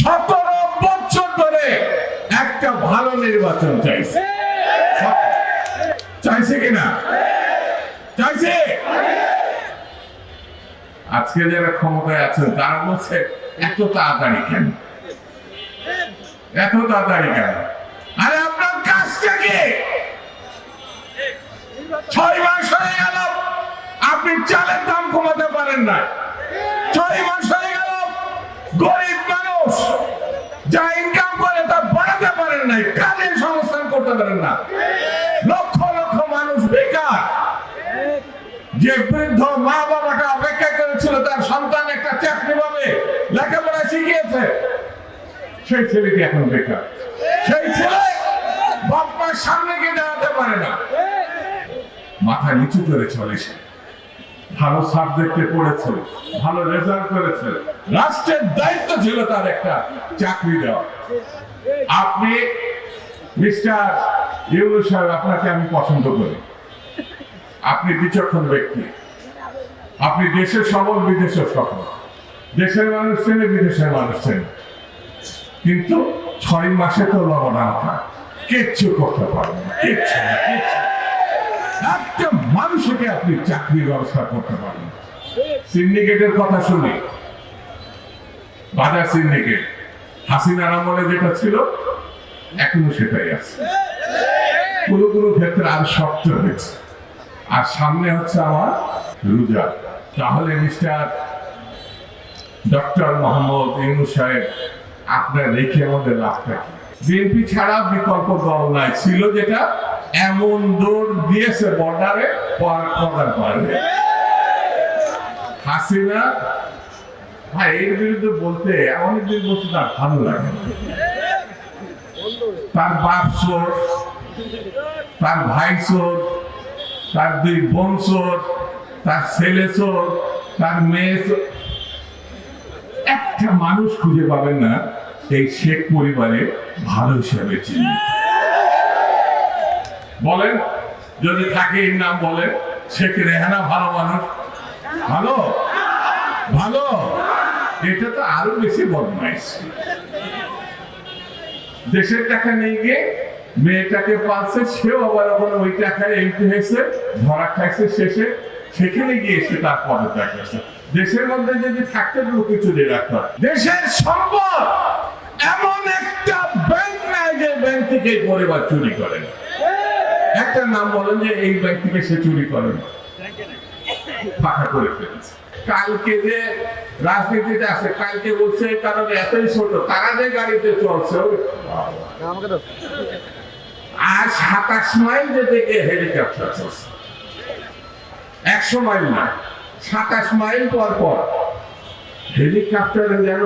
সতেরো বছর ধরে একটা ভালো নির্বাচন চাইছে। চাইছে কিনা? চাইছে? আজকে যারা ক্ষমতায় আছেন, তারা বলছে, এত তাড়াতাড়ি কেন? এত তাড়াতাড়ি কেন? আরে আপনার কাজটা কি? ছয় মাস হয়ে গেল, আপনি চালের দাম কমাতে পারেন না ছয় মাস হয়ে গেল, গরিব যা ইনকাম করে তা বাড়াতে পারেন নাই, কাজের সংস্থান করতে পারেন না। লক্ষ লক্ষ মানুষ বেকার। যে বৃদ্ধ মা বাবাটা অপেক্ষা করেছিল, তার সন্তান একটা চাকরি পাবে, লেখাপড়া শিখিয়েছে। সেই ছেলেটি এখন বেকার। সেই ছেলে বাপ্পার সামনে গিয়ে দাঁড়াতে পারে না। মাথা নিচু করে চলে সে। ভালো সাবজেক্টে পড়েছে ভালো রেজাল্ট করেছে। রাষ্ট্রের দায়িত্ব ছিল তার একটা চাকরি দেওয়া। আপনি মিস্টার সাহেব আপনাকে আমি পছন্দ করি। আপনি বিচক্ষণ ব্যক্তি। আপনি দেশের সবল বিদেশের সফল দেশের মানুষ চেনে বিদেশের মানুষ চেনে। কিন্তু ছয় মাসে তো লবণাঙ্কা কিচ্ছু করতে পারবেন না, কিচ্ছু কিচ্ছু। একটা মানুষকে আপনি চাকরির ব্যবস্থা করতে পারেন। সিন্ডিকেটের কথা শুনি। বাজার সিন্ডিকেট। হাসিনার আমলে যেটা ছিল, এখনও সেটাই আছে। কোনো কোনো ক্ষেত্রে আর শক্ত হয়েছে। আর সামনে হচ্ছে আমার রোজা। তাহলে মিস্টার ডক্টর মোহাম্মদ ইউনুস সাহেব, আপনার রেখে আমাদের লাভটা বিএনপি ছাড়া বিকল্প দল নাই। ছিল যেটা এমন দৌড় দিয়েছে বর্ডারে পার করার পারবে হাসিনা, ভাই, এর বিরুদ্ধে বলতে অনেকদিন বলতে তার ভালো লাগে তার বাপ চোর, তার ভাই চোর, তার দুই বোন চোর, তার ছেলে চোর, তার মেয়ে একটা মানুষ খুঁজে পাবেন না, এই শেখ পরিবারে ভালো হিসেবে। চিনি বলেন, যদি থাকে এর নাম বলেন শেখ রেহানা ভালো মানুষ? ভালো? ভালো? এটা তো আরও বেশি বদমাইশ। দেশের টাকা নিয়ে গিয়ে মেয়েটাকে পালছে, সেও আবার আবার ওই টাকায় এমপি হয়েছে, ধরা খাইছে শেষে। সেখানে গিয়ে সে তার পদত্যাগ করছে। দেশের মধ্যে যদি থাকতে লোক দিয়ে রাখতে। দেশের সম্পদ এমন একটা ব্যাংক নাই যে ব্যাংক থেকে পরিবার চুরি করে। না। একটা নাম বলেন যে এই ব্যাংক থেকে সে চুরি করে ফাঁকা করে ফেলেছে। কালকে যে রাজনীতিতে আছে কালকে বলছে কারণে এতই ছোট তারা যে গাড়িতে চলছে আর সাতাশ মাইল যেতে গিয়ে হেলিকপ্টার চলছে একশো মাইল না সাতাশ মাইল পর পর হেলিকপ্টারে যেন